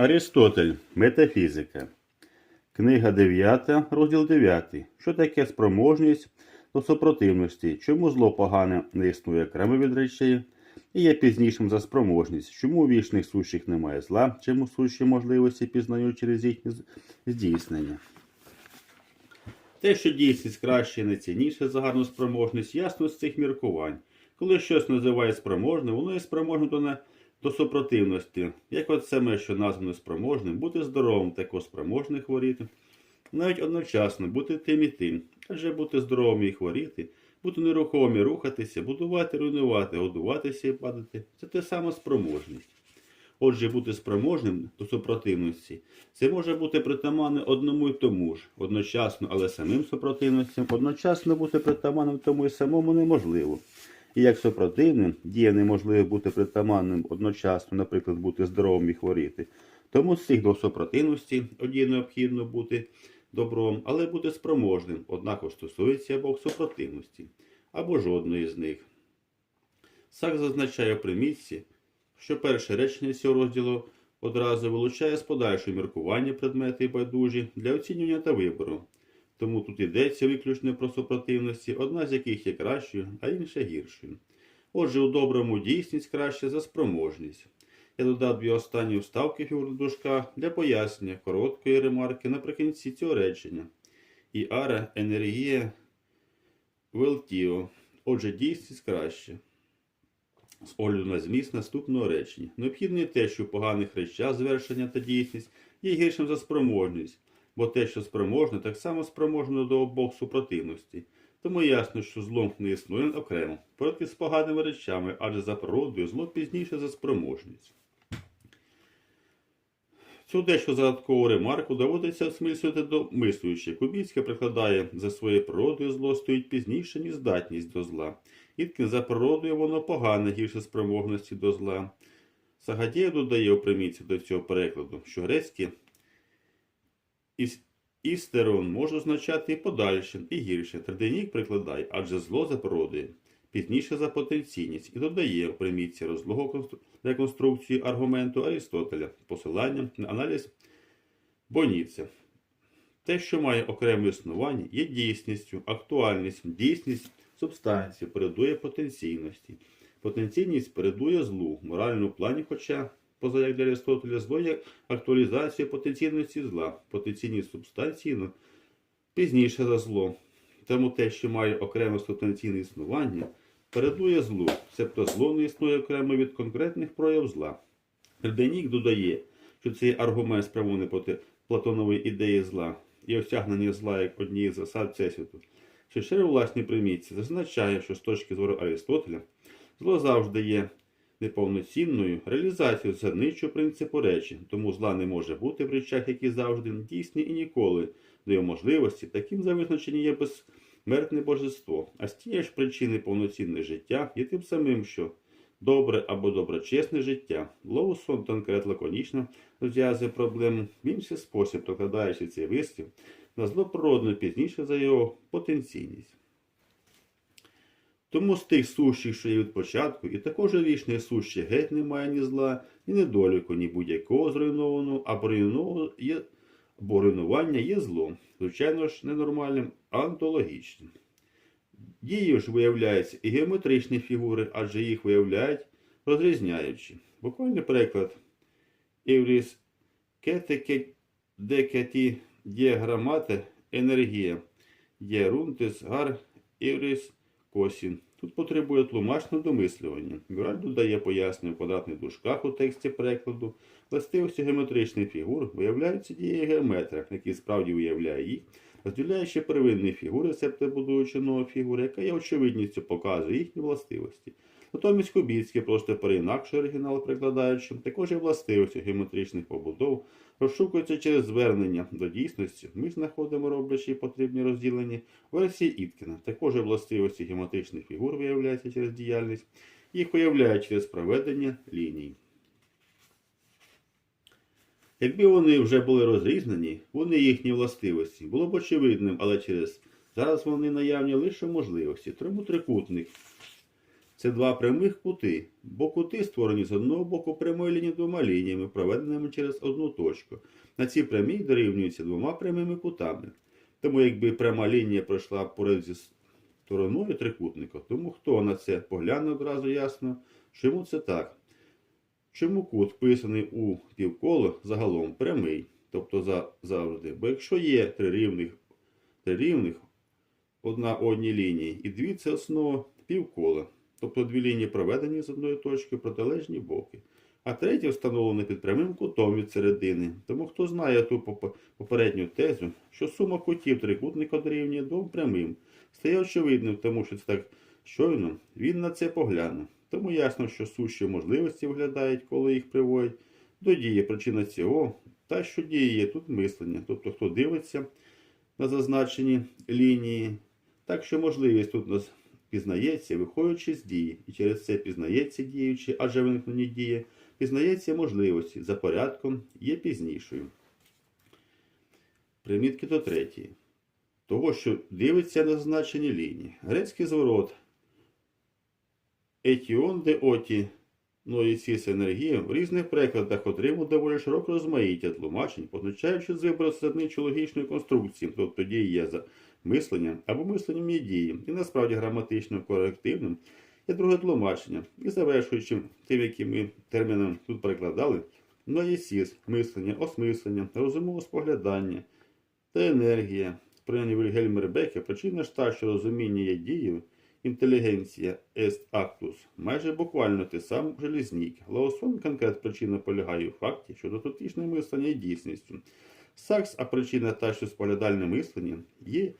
Арістотель. Метафізика. Книга 9, розділ 9. Що таке спроможність до супротивності? Чому зло погане не існує окремо від речей і є пізнішим за спроможність? Чому у вічних сущих немає зла? Чому сущі можливості пізнають через їхнє здійснення? Те, що дійсність краще і не цінніше за гарну спроможність, ясно з цих міркувань. Коли щось називає спроможним, воно є спроможним до, не... до супротивності. Як от саме, що названо спроможним, бути здоровим, також спроможний хворіти. Навіть одночасно бути тим і тим. Адже бути здоровим і хворіти, бути нерухомим і рухатися, будувати, руйнувати, годуватися і падати це те саме спроможність. Отже, бути спроможним до супротивності це може бути притаманне одному й тому ж, одночасно, але самим супротивностям, одночасно бути притаманним тому й самому неможливо. І як супротивним діє неможливо бути притаманним одночасно, наприклад, бути здоровим і хворіти. Тому з цих до супротивності однієї необхідно бути добром, але бути спроможним, однаково стосується або супротивності, або жодної з них. Сак зазначає в примітці, що перше речення цього розділу одразу вилучає з подальшого міркування предмети і байдужі для оцінювання та вибору. Тому тут йдеться виключно про супротивності, одна з яких є кращою, а інша гіршою. Отже, у доброму дійсність краще за спроможність. Я додав дві останні вставки фігур в дужках для пояснення короткої ремарки наприкінці цього речення. І ара енергія велтіо. Отже, дійсність краще. З огляду на зміст наступного речення. Необхідно те, що в поганих речах звершення та дійсність є гіршим за спроможність, бо те, що спроможне, так само спроможне до обох супротивності. Тому ясно, що зло не існує окремо, проти з поганими речами, адже за природою зло пізніше за спроможність. Цю дещо загадкову ремарку доводиться осмислювати до мислюючих. Кубіцька прикладає за своєю природою зло стоїть пізніше, ніж здатність до зла. Іткін за природою воно погане гірше спроможності до зла. Сагадєєв додає у примітці до цього перекладу, що грецьке іс- істерон може означати і подальше, і гірше. Традинік прикладає, адже зло за природою пізніше за потенційність і додає у примітці розлогу реконструкції аргументу Арістотеля, посиланням на аналіз Боніця. Те, що має окреме існування, є дійсністю, актуальністю, дійсність субстанції передує потенційності. Потенційність передує злу в моральному плані, хоча, поза як для Аристотеля, зло є актуалізація потенційності зла, потенційність субстанції ну, пізніше за зло. Тому те, що має окреме субстанційне існування, передує злу, себто зло не існує окремо від конкретних прояв зла. Гребенік додає, що цей аргумент спрямований проти Платонової ідеї зла і осягнення зла як однієї з засад Всесвіту, що ще у власній примітці зазначає, що з точки зору Аристотеля зло завжди є неповноцінною реалізацією задничого принципу речі, тому зла не може бути в речах, які завжди дійсні і ніколи, до його можливості, таким за визначення є безсмертне божество, а з тієї ж причини повноцінне життя є тим самим, що добре або доброчесне життя. Лоусон конкрет лаконічно розв'язує проблему в інший спосіб, прокладаючи цей вислів на зло природне пізніше за його потенційність. Тому з тих сущих, що є від початку, і також у вічних сущих геть немає ні зла, ні недоліку, ні будь-якого зруйнованого, або є, бо руйнування є злом, звичайно ж, ненормальним, а онтологічним. Дією ж виявляються і геометричні фігури, адже їх виявляють розрізняючи. Буквальний переклад Івріс кетеке декеті діаграмати енергія діарунтис гар івріс косін. Тут потребує тлумачного домислювання. Гюраль додає пояснення в квадратних дужках у тексті перекладу. Властивості геометричних фігур виявляються дією геометра, який справді виявляє їх, розділяючи первинні фігури, себто будуючи нову фігуру, яка є очевидністю показує їхні властивості. Натомість Кубіцький просто переінакшує оригінал прикладаючи, також і властивості геометричних побудов розшукуються через звернення до дійсності. Ми знаходимо роблячі потрібні розділення версії Іткіна. Також властивості геометричних фігур виявляються через діяльність, їх виявляють через проведення ліній. Якби вони вже були розрізнені, вони їхні властивості було б очевидним, але через зараз вони наявні лише можливості. Тому трикутник Це два прямих кути, бо кути створені з одного боку прямої лінії двома лініями, проведеними через одну точку. На цій прямій дорівнюються двома прямими кутами. Тому якби пряма лінія пройшла поряд зі стороною трикутника, тому хто на це погляне одразу ясно, чому це так. Чому кут вписаний у півколо загалом прямий, тобто за, завжди. Бо якщо є три рівних, три рівних одна одній лінії, і дві це основа півкола, тобто дві лінії проведені з одної точки протилежні боки. А третє встановлене під прямим кутом від середини. Тому хто знає ту попередню тезу, що сума кутів трикутника дорівнює двом прямим, стає очевидним, тому що це так щойно він на це погляне. Тому ясно, що сущі можливості виглядають, коли їх приводять до дії причина цього, та що діє тут мислення, тобто хто дивиться на зазначені лінії, так що можливість тут нас пізнається, виходячи з дії, і через це пізнається діючи, адже виникнення дії, пізнається можливості. За порядком є пізнішою. Примітки до третьої. Того, що дивиться на зазначені лінії. Грецький зворот. Етіон де оті. Ноїціс енергія в різних прикладах отримав доволі широке розмаїття тлумачень, позначаючи з вибору середничу логічної конструкції, тобто дії є за мисленням або мисленням є дії, і насправді граматично корективним є друге тлумачення, і завершуючи тим, яким ми терміном тут перекладали, ноїсіс, мислення, осмислення, розумове споглядання та енергія. Сприйняття Вільгельма Ребеке причина ж та, що розуміння є дією, інтелігенція est actus, майже буквально те саме желізнік. Лаосон конкрет причина полягає у факті, що дотичне мислення є дійсністю. Сакс, а причина та, що споглядальне мислення є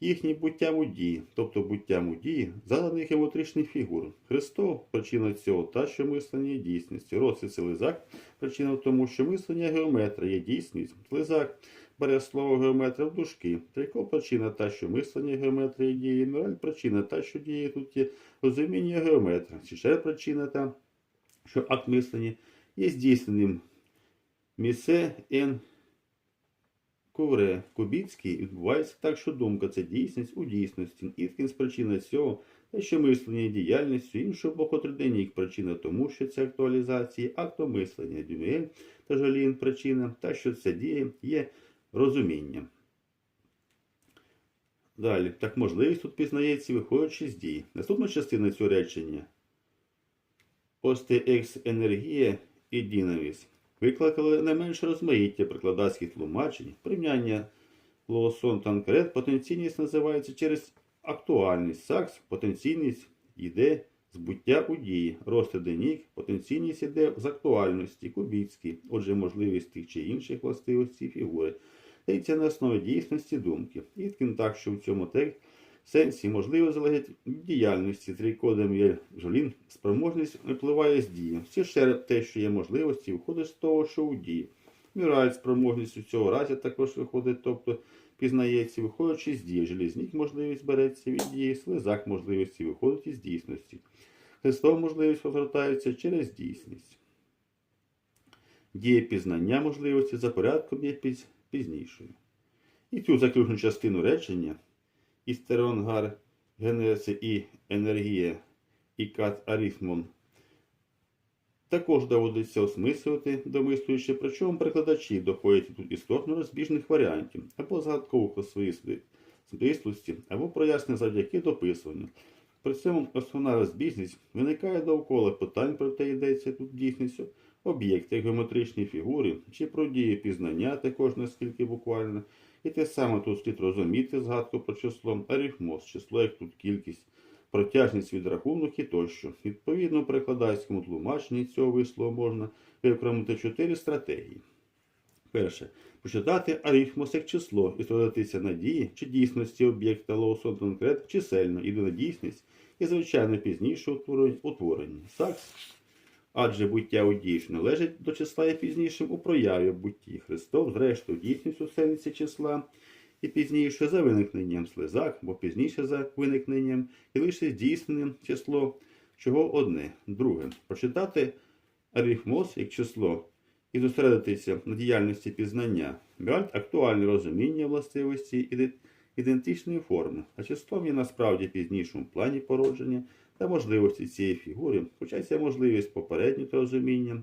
їхнє буття у дії, тобто буття у дії заданих геометричних фігур. Христов причина цього та, що мислення є дійсністю. І Лизак причина в тому, що мислення геометра є дійсність. Лизак бере слово геометра в дужки. Трійко причина та, що мислення геометрії діє. Мораль причина та, що діє тут є розуміння геометра. Ще причина та, що акт мислення є здійсненим. Місе ен Ковре Кубіцький відбувається так, що думка це дійсність у дійсності. Іткінс причина цього, те, що мислення діяльністю, іншого боку триденік причина тому, що це актуалізація актомислення, Дюміель та Жолін причина, та що це діє є розумінням. Далі, так можливість тут пізнається, виходячи з дій. Наступна частина цього речення. Осте екс енергія і дінаміс викликали не менше розмаїття прикладацьких тлумачень, порівняння Лоосон Танкрет, потенційність називається через актуальність, сакс, потенційність йде з буття у дії, Ростеденік, потенційність йде з актуальності, Кубіцький, отже, можливість тих чи інших властивостей фігури. Дається на основі дійсності думки. Іткін так, що в цьому тексті сенсі можливо залежить від діяльності трикодом є жолін, спроможність випливає з дії. Всі ще те, що є можливості, виходить з того, що у дії. Мюраль спроможність у цього разі також виходить, тобто пізнається, виходячи з дії. Желізнік можливість береться від дії, слизак можливості виходить із дійсності. Христова можливість розвертається через дійсність. Дія пізнання можливості за порядком є піз- пізнішою. І цю заключну частину речення істеронгар генеси і енергія і кат арифмон також доводиться осмислювати, домислюючи, причому перекладачі доходять тут істотно розбіжних варіантів або згадкових у своїй смислості, або прояснення завдяки дописуванню. При цьому основна розбіжність виникає довкола питань, про те йдеться тут дійсністю, об'єкти, геометричні фігури чи про дії пізнання, також наскільки буквально. І те саме тут слід розуміти згадку про число арифмоз, число як тут кількість, протяжність від рахунок і тощо. Відповідно, в перекладацькому тлумаченні цього вислову можна виокремити чотири стратегії. Перше. Почитати арифмос як число і складатися на дії чи дійсності об'єкта Лоусон конкрет чисельно і дійсність і, звичайно, пізніше утворення. Сакс Адже буття у дії належить до числа і пізнішим у прояві бутті. Христос, зрештою, дійсністю сенсі числа, і пізніше за виникненням слизак, бо пізніше за виникненням, і лише здійсненим число, чого одне. Друге. Прочитати арифмос як число і зосередитися на діяльності пізнання. Гальт актуальне розуміння властивості іде- ідентичної форми, а числом є насправді пізнішому плані породження та можливості цієї фігури, хоча ця можливість попереднього розуміння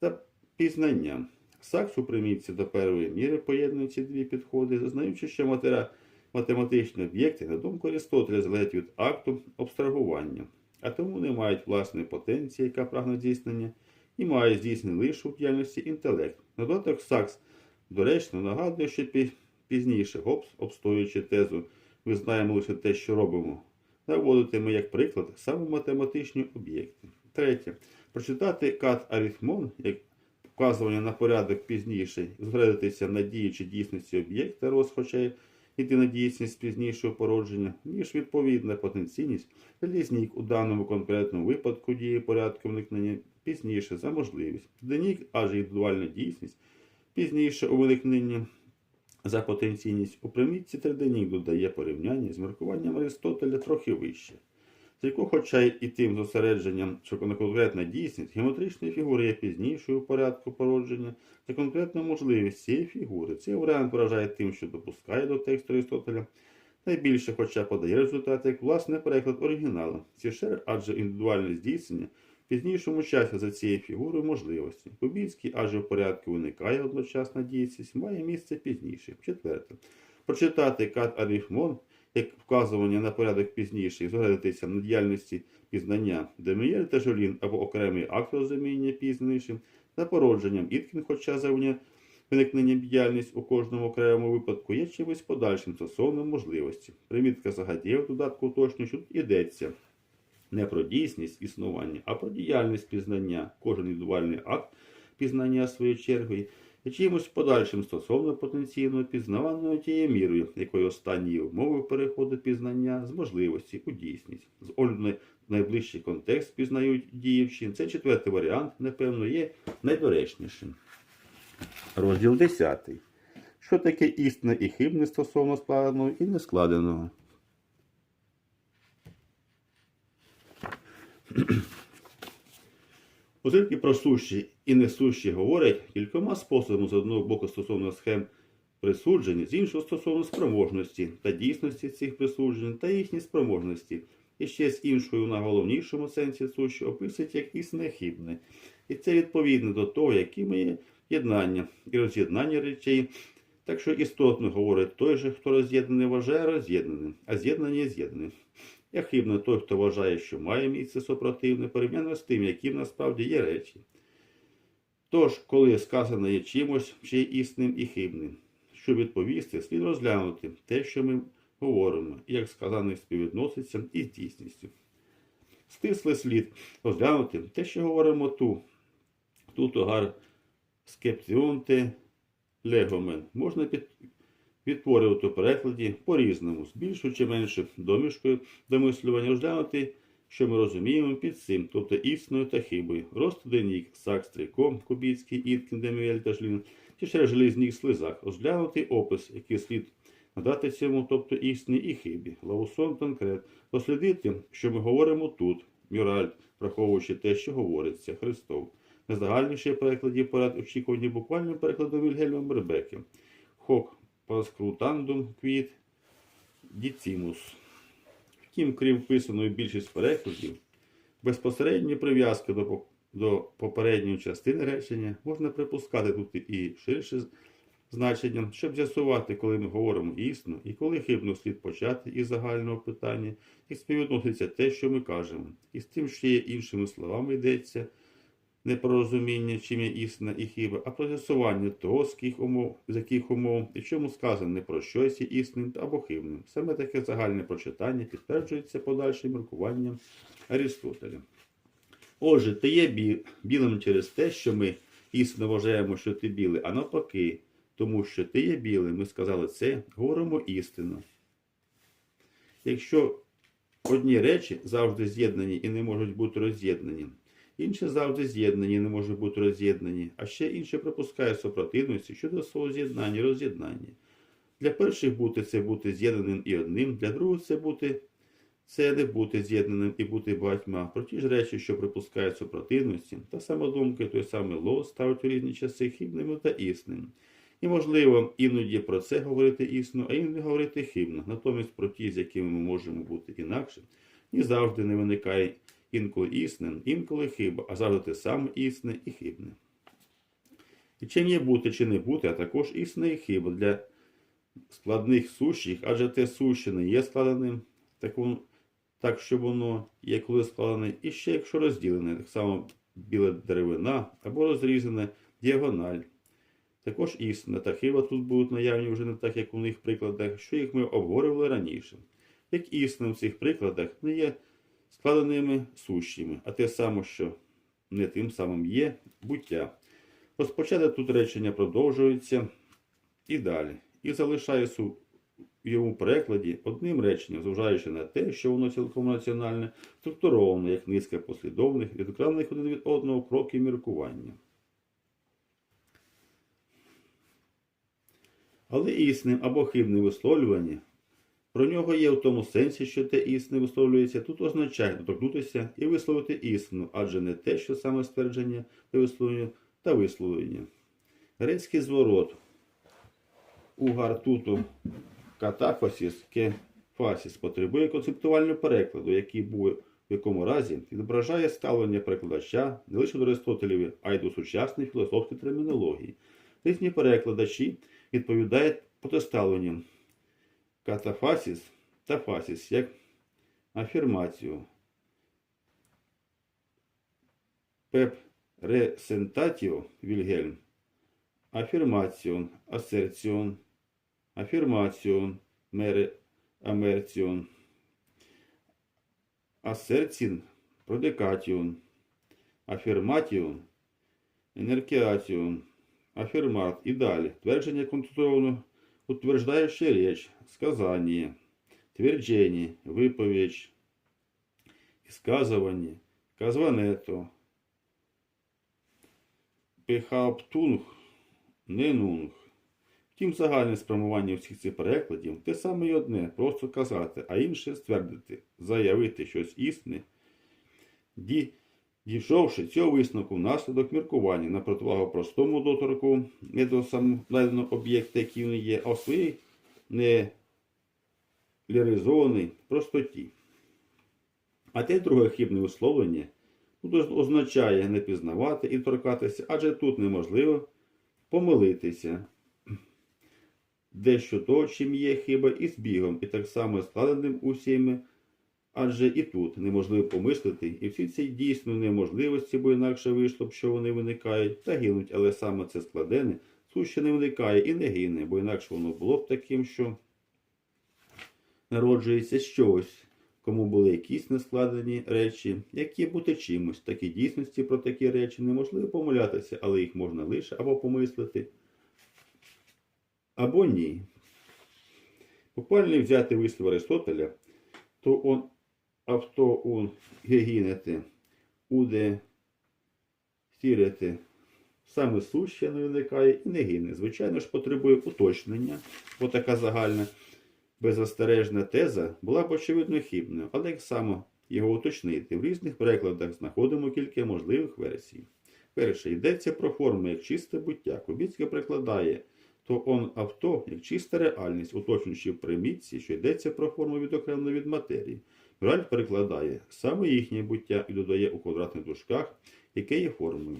та пізнання. Сакс у примітці до первої міри поєднує ці дві підходи, зазнаючи, що матера... математичні об'єкти, на думку Аристотеля, залежать від акту абстрагування, а тому не мають власної потенції, яка прагне здійснення, і має здійснення лише у діяльності інтелект. На додаток Сакс доречно нагадує, що пізніше Гоббс, обстоюючи тезу, ми знаємо лише те, що робимо, наводитиме як приклад саме математичні об'єкти. Третє. Прочитати кат арифмон, як вказування на порядок пізніше, зосередитися на діючій дійсності об'єкта розхоча йти на дійсність пізнішого породження, ніж відповідна потенційність, лізнік у даному конкретному випадку дії порядку виникнення пізніше за можливість. Денік, аж індивідуальна дійсність, пізніше у виникненні за потенційність у примітці триденік додає порівняння з міркуванням Аристотеля трохи вище. З якого, хоча й тим зосередженням, що конкретна дійсність геометричної фігури є пізнішою у порядку породження, це конкретна можливість цієї фігури. Цей варіант вражає тим, що допускає до тексту Аристотеля найбільше, хоча подає результат як власне переклад оригіналу. Ці ще адже індивідуальне здійснення пізнішому часі за цією фігурою можливості. Кубінський адже в порядку виникає одночасна дійсність, має місце пізніше. Четверте. Прочитати кат арифмон як вказування на порядок пізніше і зосередитися на діяльності пізнання Демієр та Жолін або окремий акт розуміння пізнішим за породженням Іткін, хоча за виникненням діяльність у кожному окремому випадку є чимось подальшим стосовно можливості. Примітка загадіє в додатку уточнює, що тут йдеться не про дійсність існування, а про діяльність пізнання. Кожен індивідуальний акт пізнання своєю чергою і чимось подальшим стосовно потенційно пізнаваного тією мірою, якою останні умови переходу пізнання з можливості у дійсність. З огляду на найближчий контекст пізнають діючі. Цей четвертий варіант, напевно, є найдоречнішим. Розділ 10. Що таке істинне і хибне стосовно складеного і нескладеного? Оскільки про сущі і несущі говорять кількома способами з одного боку стосовно схем присуджень, з іншого стосовно спроможності та дійсності цих присуджень та їхні спроможності, і ще з іншою на головнішому сенсі сущі описують як істинне хибне. І це відповідно до того, якими є єднання і роз'єднання речей. Так що істотно говорить той же, хто роз'єднаний вважає роз'єднаним, а з'єднання з'єднаним. Я хибно той, хто вважає, що має місце супротивне, порівняно з тим, яким насправді є речі. Тож, коли сказано є чимось, й існим і хибним, щоб відповісти, слід розглянути те, що ми говоримо, як сказане співвідноситься із дійсністю. Стислий слід розглянути те, що говоримо ту, тут огар скептіонте легомен. Можна під, відтворювати у перекладі по-різному, з більшою чи меншою домішкою домислювання розглянути, що ми розуміємо під цим, тобто існою та хибою. Ростоденік, Сакс, Триком, Кубіцький, Іткін, Деміель та Жлін, чи ще желізних слизах, розглянути опис, який слід надати цьому, тобто істині і хибі. Лаусон конкрет. Дослідити, що ми говоримо тут, Мюраль, враховуючи те, що говориться, Христов. Найзагальніший перекладів поряд очікувані буквальним перекладом Вільгельма Бербеки. Хок паскрутандум квіт діцімус. Втім, крім вписаної більшість перекладів, безпосередні прив'язки до, до попередньої частини речення можна припускати тут і ширше значення, щоб з'ясувати, коли ми говоримо існо, і коли хибно слід почати із загального питання, і співвідноситься те, що ми кажемо, і з тим, що є іншими словами йдеться не про розуміння, чим є істина і хіба, а про з'ясування того, з яких умов, з яких умов, і чому сказано не про щось є існим або хибним. Саме таке загальне прочитання підтверджується подальшим міркуванням Арістотеля. Отже, ти є бі- білим через те, що ми істинно вважаємо, що ти білий, а навпаки, тому що ти є білим, ми сказали це, говоримо істину. Якщо одні речі завжди з'єднані і не можуть бути роз'єднані, інші завжди з'єднані не можуть бути роз'єднані, а ще інше припускає супротивності щодо свого з'єднання і роз'єднання. Для перших бути це бути з'єднаним і одним, для других це бути це не бути з'єднаним і бути багатьма. Про ті ж речі, що припускають супротивності, та сама думка, той самий лос ставить у різні часи хибними та існими. І, можливо, іноді про це говорити існо, а іноді говорити хибно. Натомість про ті, з якими ми можемо бути інакше, і завжди не виникає інколи існе, інколи хиба, а завжди те саме існе і хибне. І чим є бути чи не бути, а також існе і хиба для складних сущих, адже те суще не є складеним, так, що воно є коли складене, і ще якщо розділене, так само біла деревина або розрізане діагональ. Також істина та хиба тут будуть наявні вже не так, як у них прикладах, що їх ми обговорювали раніше. Як істина в цих прикладах не є складеними сущими, а те саме, що не тим самим є буття. Розпочати тут речення продовжується і далі. І залишається у йому перекладі одним реченням, зважаючи на те, що воно цілком раціональне, структуроване як низка послідовних, відокремлених один від одного кроків міркування. Але існим або хибне висловлювання про нього є в тому сенсі, що те істинне висловлюється, тут означає доторкнутися і висловити істину, адже не те, що саме ствердження та висловлення та висловлення. Грецький зворот у гартуту катафасіс кефасіс потребує концептуального перекладу, який був в якому разі відображає ставлення перекладача не лише до Аристотелєві, а й до сучасної філософської термінології. Різні перекладачі відповідають протиставленням катафасіс та фасіс як афірмацію. Пеп ресентатіо Вільгельм. Афірмаціон, асерціон, афірмаціон, мере, амерціон, асерцін, продекатіон, афірматіон, енеркіаціон, афірмат. І далі. Твердження конструовано утверждаюче речь, сказання, твердження, виповідь, сказування, казването, пехаптунг, ненунг. Втім, загальне спрямування всіх цих перекладів те саме й одне просто казати, а інше ствердити, заявити щось існе, ді, дійшовши цього висновку внаслідок міркування на противагу простому доторку не до самовладного об'єкта, який він є, а у своїй не ліризованій простоті. А те друге хибне висловлення тут означає не пізнавати і торкатися, адже тут неможливо помилитися. Дещо то, чим є хиба і збігом, і так само складеним усіми, адже і тут неможливо помислити, і всі ці дійсно неможливості, бо інакше вийшло б, що вони виникають, та гинуть, але саме це складене, суще не виникає і не гине, бо інакше воно було б таким, що народжується щось, кому були якісь нескладені речі, які бути чимось. Такі дійсності про такі речі неможливо помилятися, але їх можна лише або помислити, або ні. Буквально взяти вислів Аристотеля, то он авто он гегінете, уде стірете, саме не виникає і не гине. Звичайно ж, потребує уточнення, бо така загальна беззастережна теза була б очевидно хибною, але як само його уточнити, в різних перекладах знаходимо кілька можливих версій. Перше, йдеться про форму як чисте буття. Кубіцьке прикладає то он авто як чиста реальність, уточнюючи в примітці, що йдеться про форму відокремлено від матерії. Мораль перекладає саме їхнє буття і додає у квадратних дужках, яке є формою.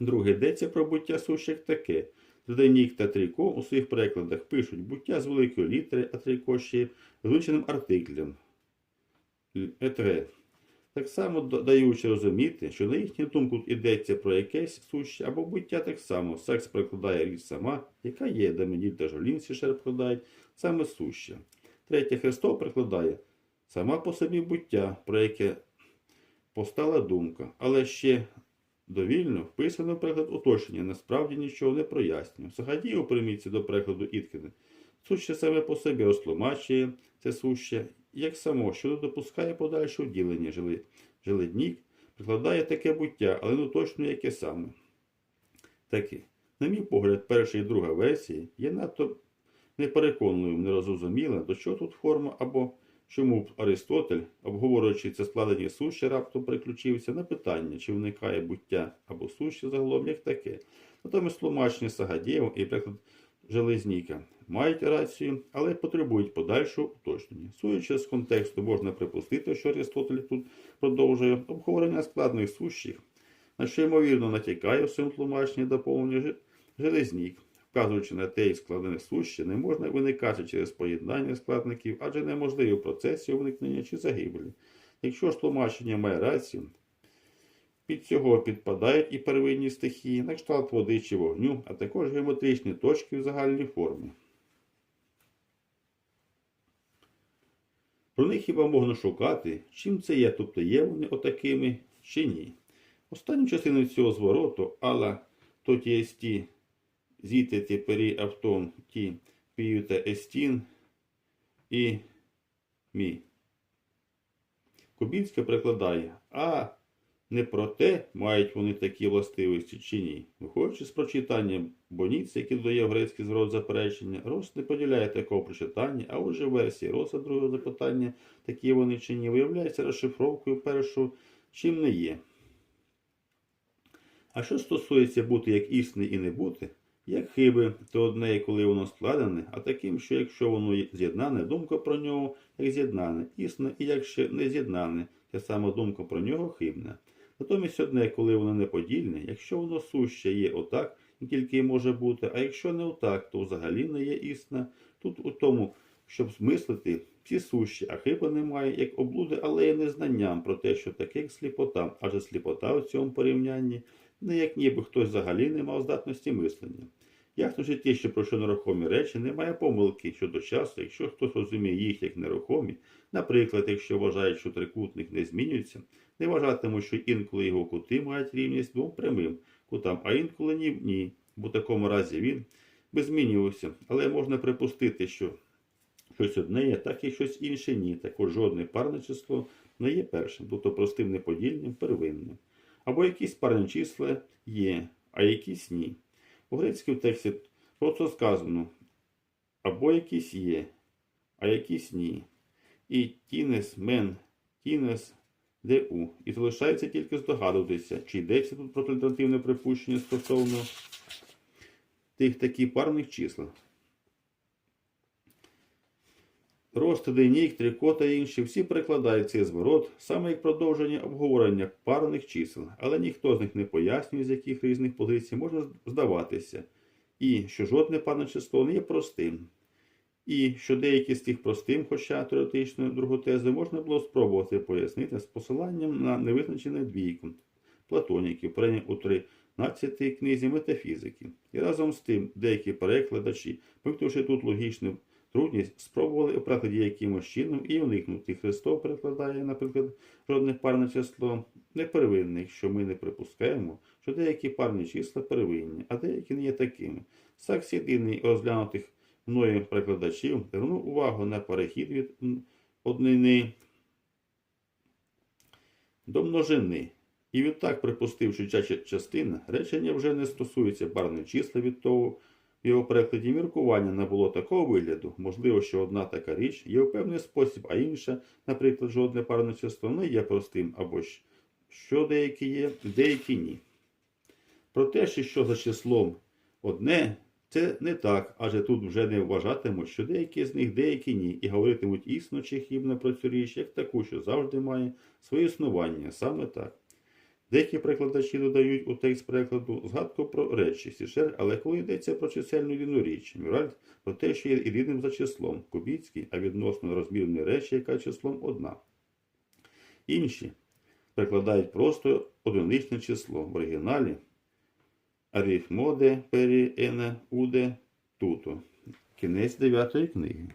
Друге, йдеться про буття суще як таке. Денік та Трійко у своїх перекладах пишуть буття з великої літери, а Трійко ще звичайним артиклем. Етре. Так само даючи розуміти, що на їхню думку тут йдеться про якесь суще або буття так само. Секс перекладає річ сама, яка є, де мені та жолін ще перекладають, саме суще. Третє, Христос перекладає сама по собі буття, про яке постала думка, але ще довільно вписано в переклад уточнення, насправді нічого не прояснює. Сагадій у примітці до перекладу Іткіни суще саме по собі розтлумачує це суще, як само, що не допускає подальшого ділення жили. Желеднік прикладає таке буття, але не уточнює, яке саме. Таке. На мій погляд, перша і друга версії є надто непереконливою, нерозуміла, до чого тут форма або чому б Аристотель, обговорюючи це складені суші, раптом переключився на питання, чи виникає буття або суші загалом як таке. Натомість тлумачення Сагадєєва і приклад Железніка мають рацію, але потребують подальшого уточнення. Суючи з контексту, можна припустити, що Аристотель тут продовжує обговорення складних сущих, на що ймовірно натякає в своєму тлумаченні доповнення Железнік, вказуючи на те, як складне суще не можна виникати через поєднання складників, адже неможливі процеси виникнення чи загибелі. Якщо ж тлумачення має рацію, під цього підпадають і первинні стихії, на кшталт води чи вогню, а також геометричні точки в загальній формі. Про них хіба можна шукати, чим це є, тобто є вони отакими чи ні. Останню частину цього звороту, ала то ті есті, зіте ті пері автом, ті піюте естін і мі. Кубінське перекладає, а не про те, мають вони такі властивості чи ні. Виходячи з прочитання Боніці, який додає грецький зворот заперечення, Рос не поділяє такого прочитання, а отже в версії Роса другого запитання, такі вони чи ні, виявляється розшифровкою першого, чим не є. А що стосується бути як істини і не бути, як хиби, то одне, коли воно складене, а таким, що якщо воно з'єднане, думка про нього як з'єднане, існе, і якщо не з'єднане, те саме думка про нього хибна. Натомість одне, коли воно неподільне, якщо воно суще є отак, і тільки може бути, а якщо не отак, то взагалі не є існа. Тут у тому, щоб змислити, всі сущі, а хиба немає, як облуди, але є незнанням про те, що таке як сліпота, адже сліпота в цьому порівнянні не як ніби хтось взагалі не мав здатності мислення. Ясно ж і що про що нерухомі речі немає помилки щодо часу, якщо хтось розуміє їх як нерухомі, наприклад, якщо вважають, що трикутник не змінюється, не вважатимуть, що інколи його кути мають рівність двом прямим кутам, а інколи ні, ні. Бо в такому разі він би змінювався. Але можна припустити, що щось одне є, так і щось інше ні. Також жодне парне число не є першим, тобто простим неподільним первинним. Або якісь парні числа є, а якісь ні. У грецькому тексті просто сказано або якісь є, а якісь ні. І тінес, мен, тінес, ду. І залишається тільки здогадуватися, чи йдеться тут про альтернативне припущення стосовно тих таких парних чисел. Рост, денік, трико та інші всі перекладають цей зворот саме як продовження обговорення парних чисел, але ніхто з них не пояснює, з яких різних позицій можна здаватися, і що жодне парне число не є простим. І що деякі з тих простим, хоча теоретично другу тезу, можна було спробувати пояснити з посиланням на невизначене двійку платоніків, прийняв у 13 книзі метафізики. І разом з тим деякі перекладачі, помітивши тут логічну трудність, спробували у прикладі якимось чином і уникнути. Христов перекладає, наприклад, жодне парне число неперевинних, що ми не припускаємо, що деякі парні числа первинні, а деякі не є такими. Сакс єдиний розглянутих мною перекладачів звернув увагу на перехід від однини до множини. І відтак, припустивши ця ча- частина, речення вже не стосується парних числа від того, в його перекладі міркування не було такого вигляду. Можливо, що одна така річ є в певний спосіб, а інша, наприклад, жодне парне число не є простим, або ж що деякі є, деякі ні. Про те, що за числом одне, це не так, адже тут вже не вважатимуть, що деякі з них деякі ні, і говоритимуть існо чи хібно про цю річ, як таку, що завжди має своє існування, саме так. Деякі перекладачі додають у текст перекладу згадку про речі Сішер, але коли йдеться про чисельну вільну річ, Мюраль про те, що є рідним за числом, Кубіцький, а відносно розмірної речі, яка числом одна. Інші перекладають просто одиничне число в оригіналі арифмоде пері ене уде туто. Кінець 9 книги.